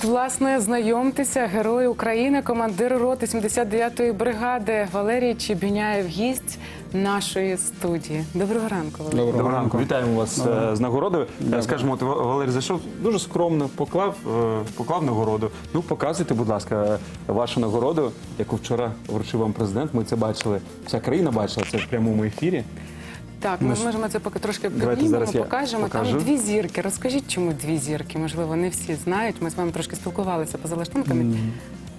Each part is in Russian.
от, власне, знайомтеся, герой України, командир роти 79-ї бригади Валерій Чебіняєв, гість нашої студії. Доброго ранку, Валерій. Доброго Доброго ранку, вітаємо вас Доброго. е, з нагородою. Е, Скажімо, от Ва- Валерій зайшов дуже скромно, поклав, е, поклав нагороду. Ну, показуйте, будь ласка, вашу нагороду, яку вчора вручив вам президент. Ми це бачили. Вся країна бачила це в прямому ефірі. Так, ми можемо це поки трошки я покажемо. покажу. Там дві зірки. Розкажіть, чому дві зірки? Можливо, не всі знають. Ми з вами трошки спілкувалися поза лаштунками. Е,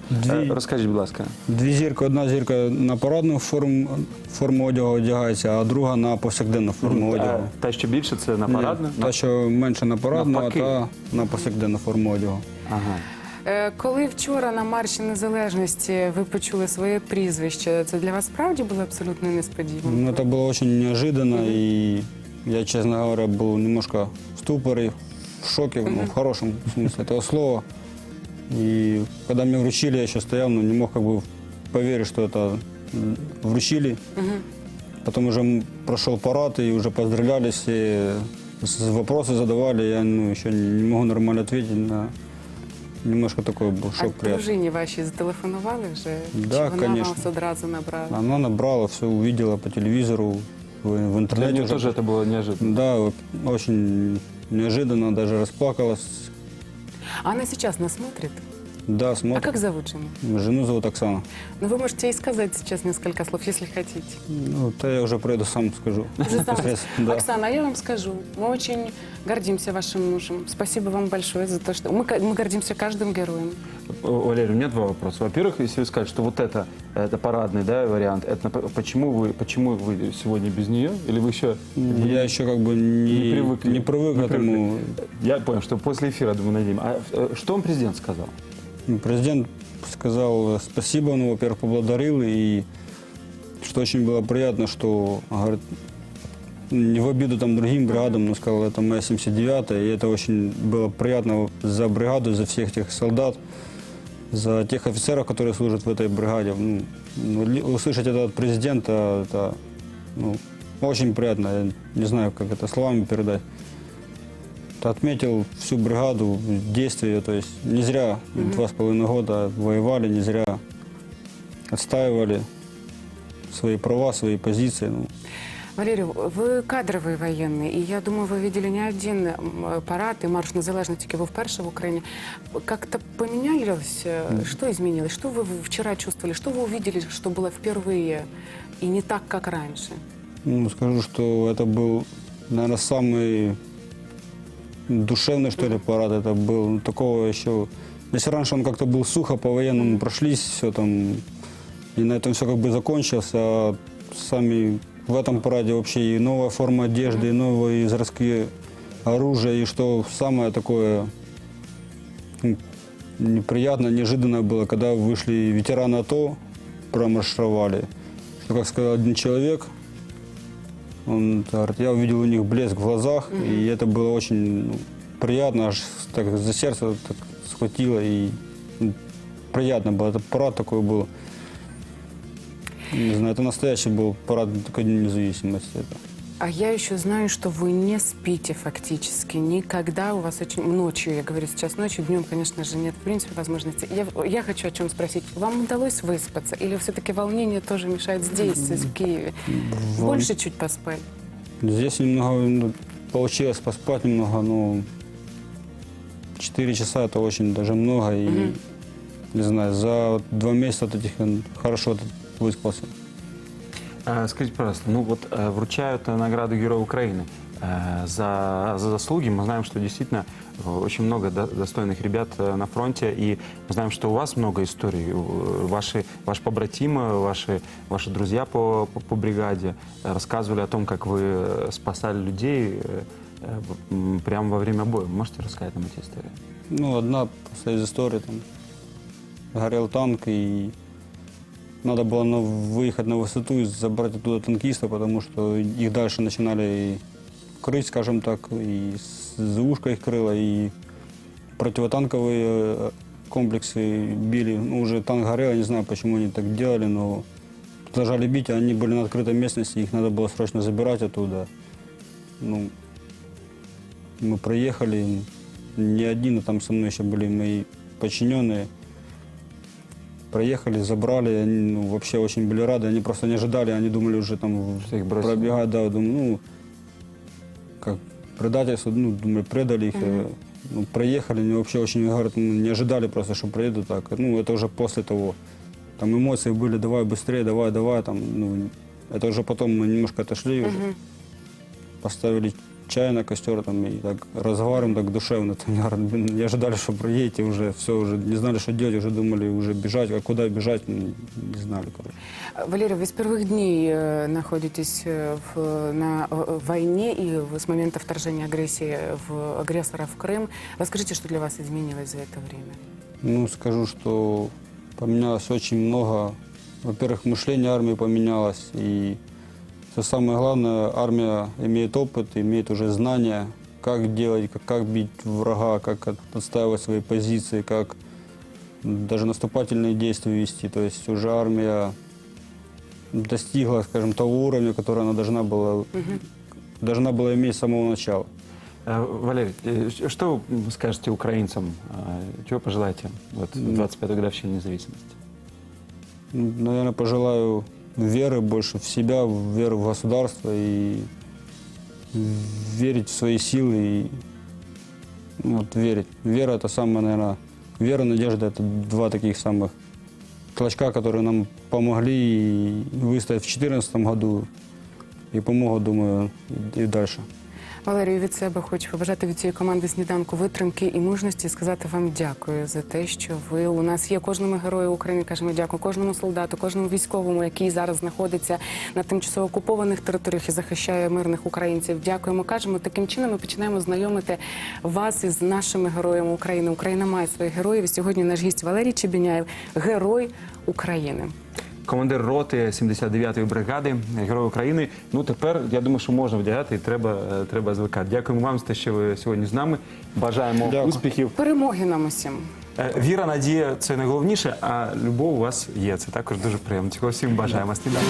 Дві, Розкажіть, будь ласка. дві зірки. Одна зірка на парадну форму, форму одягу одягається, а друга на повсякденну форму Е, одягу. Та, що більше, це на парадне. Ні, Та, що менше на парадну, а та на повсякденну форму одягу. Ага. Е, Коли вчора на марші незалежності ви почули своє прізвище, це для вас справді було абсолютно несподівано? Ну, это было очень неожиданно, и я, честно говоря, был немножко в ступоре, в шоке, ну, в хорошем смысле этого слова. И когда мне вручили, я еще стоял, но не мог как бы поверить, что это м, вручили. Потом уже м, прошел парад, и уже поздравляли все, с- вопросы задавали, я ну, еще не могу нормально ответить на... Немножко такой был шок а приятный. дружині вашій зателефонували вже? Да, Чи вона конечно. вас одразу набрала? Она набрала, все увидела по телевизору, в, в Для интернете. уже тоже это было неожиданно. Да, вот очень неожиданно, даже расплакалась. А она сейчас нас смотрит? Да, А смотрит. как зовут жену? Жену зовут Оксана. Ну, вы можете и сказать сейчас несколько слов, если хотите. Ну, то я уже приеду, сам скажу. Уже сам. Непосредственно, да. Оксана, а я вам скажу, мы очень гордимся вашим мужем. Спасибо вам большое за то, что... Мы, мы гордимся каждым героем. Валерий, у меня два вопроса. Во-первых, если вы скажете, что вот это, это парадный да, вариант, это почему вы, почему вы сегодня без нее? Или вы еще Я еще как бы не, не привыкли? не привык Не к этому. Я понял, что после эфира, думаю, найдем. А э, что вам президент сказал? Президент сказал спасибо, он, во-первых, поблагодарил, и что очень было приятно, что, говорит, не в обиду там другим бригадам, но сказал, это моя 79-я, и это очень было приятно за бригаду, за всех тех солдат, за тех офицеров, которые служат в этой бригаде. Ну, ну, услышать это от президента, это ну, очень приятно, я не знаю, как это словами передать. Отметил всю бригаду, действия, то есть не зря два с половиной года воевали, не зря отстаивали свои права, свои позиции. Ну, Валерий, вы кадровый военный, и я думаю, вы видели не один парад и марш незалежности, вы вперше в Украине. Как-то поменялось, э, что изменилось? Что вы вчера чувствовали? Что вы увидели, что было впервые и не так, как раньше? ну, скажу, что это был, наверное, самый душевный, что ли, парад. Это был ну, такого еще... Если раньше он как-то был сухо, по-военному прошлись, все там, и на этом все как бы закончилось, а сами в этом параде вообще и новая форма одежды, и новые изразки оружия, и что самое такое м, неприятное, неожиданное было, когда вышли ветераны АТО, промаршировали, что, как сказал один человек, он говорит, я увидел у них блеск в глазах, и это было очень ну, приятно, аж так за сердце так схватило, и ну, приятно было. Это парад такой был. Не знаю, это настоящий был парад День независимости. Это. А я еще знаю, что вы не спите фактически никогда. У вас очень ночью, я говорю сейчас ночью, днем, конечно же, нет в принципе возможности. Я, я хочу о чем спросить. Вам удалось выспаться? Или все-таки волнение тоже мешает здесь, в Киеве? Больше чуть поспать? Здесь немного ну, получилось поспать немного, но 4 часа это очень даже много. И, не знаю, за вот два месяца вот этих я хорошо выспался. Э, Скажите, пожалуйста, ну вот э, вручают награду Героя Украины э, за, за заслуги. Мы знаем, что действительно э, очень много до- достойных ребят на фронте, и мы знаем, что у вас много историй. Ваши, ваши побратимы, ваши, ваши друзья по, по, по бригаде рассказывали о том, как вы спасали людей прямо во время боя. Можете рассказать нам эти истории? Ну, одна из истории, там, горел танк, и надо было на, выехать на высоту и забрать оттуда танкиста, потому что их дальше начинали крыть, скажем так, и ЗУшка их крыла, и противотанковые э, комплексы били. Ну, уже танк горел, я не знаю, почему они так делали, но продолжали бить, они были на открытой местности, их надо было срочно забирать оттуда. Ну, мы проехали, не один, а там со мной еще были мои подчиненные. Проехали, забрали, они ну, вообще очень были рады, они просто не ожидали, они думали уже там Что их бросили. пробегать, да, думаю, ну, как предательство, ну, думаю, предали их, э, ну, проехали, они вообще очень, говорят, ну, не ожидали просто, что проедут так, ну, это уже после того, там эмоции были, давай быстрее, давай, давай, там, ну, это уже потом мы немножко отошли уже, поставили чай на костер там и так разговариваем так душевно. Там, говорят, «Блин, не ожидали, что проедете, уже все, уже не знали, что делать, уже думали уже бежать, а куда бежать, ну, не знали, короче. Валерий, вы с первых дней э, находитесь в- на э, войне и в- с момента вторжения агрессии в агрессора в Крым. Расскажите, что для вас изменилось за это время? Ну, скажу, что поменялось очень много. Во-первых, мышление армии поменялось. И что самое главное, армия имеет опыт, имеет уже знания, как делать, как, как бить врага, как от- отстаивать свои позиции, как даже наступательные действия вести. То есть уже армия достигла, скажем, того уровня, который она должна была, должна была иметь с самого начала. Э, Валерий, э, что вы скажете украинцам? Э, Чего пожелаете вот, в 25-й годовщине независимости? Наверное, пожелаю веры больше в себя, веры в государство и верить в свои силы и ну, вот, верить. Вера это самое, наверное, вера, надежда это два таких самых толчка, которые нам помогли выстоять в 2014 году и помогут, думаю, и дальше. Валерію, від себе хочу побажати від цієї команди сніданку витримки і мужності сказати вам дякую за те, що ви у нас є кожному герою України. Кажемо дякую кожному солдату, кожному військовому, який зараз знаходиться на тимчасово окупованих територіях і захищає мирних українців. Дякуємо. Кажемо таким чином. Ми починаємо знайомити вас із нашими героями України. Україна має своїх героїв. Сьогодні наш гість Валерій Чебіняєв, герой України. Командир роти 79-ї бригади, Герой України. Ну тепер я думаю, що можна вдягати і треба, е, треба звикати. Дякуємо вам за те, що ви сьогодні з нами. Бажаємо Дякую. успіхів. Перемоги нам усім. Е, Віра, надія це найголовніше, а любов у вас є. Це також дуже приємно. Цього всім бажаємо. Сніданок.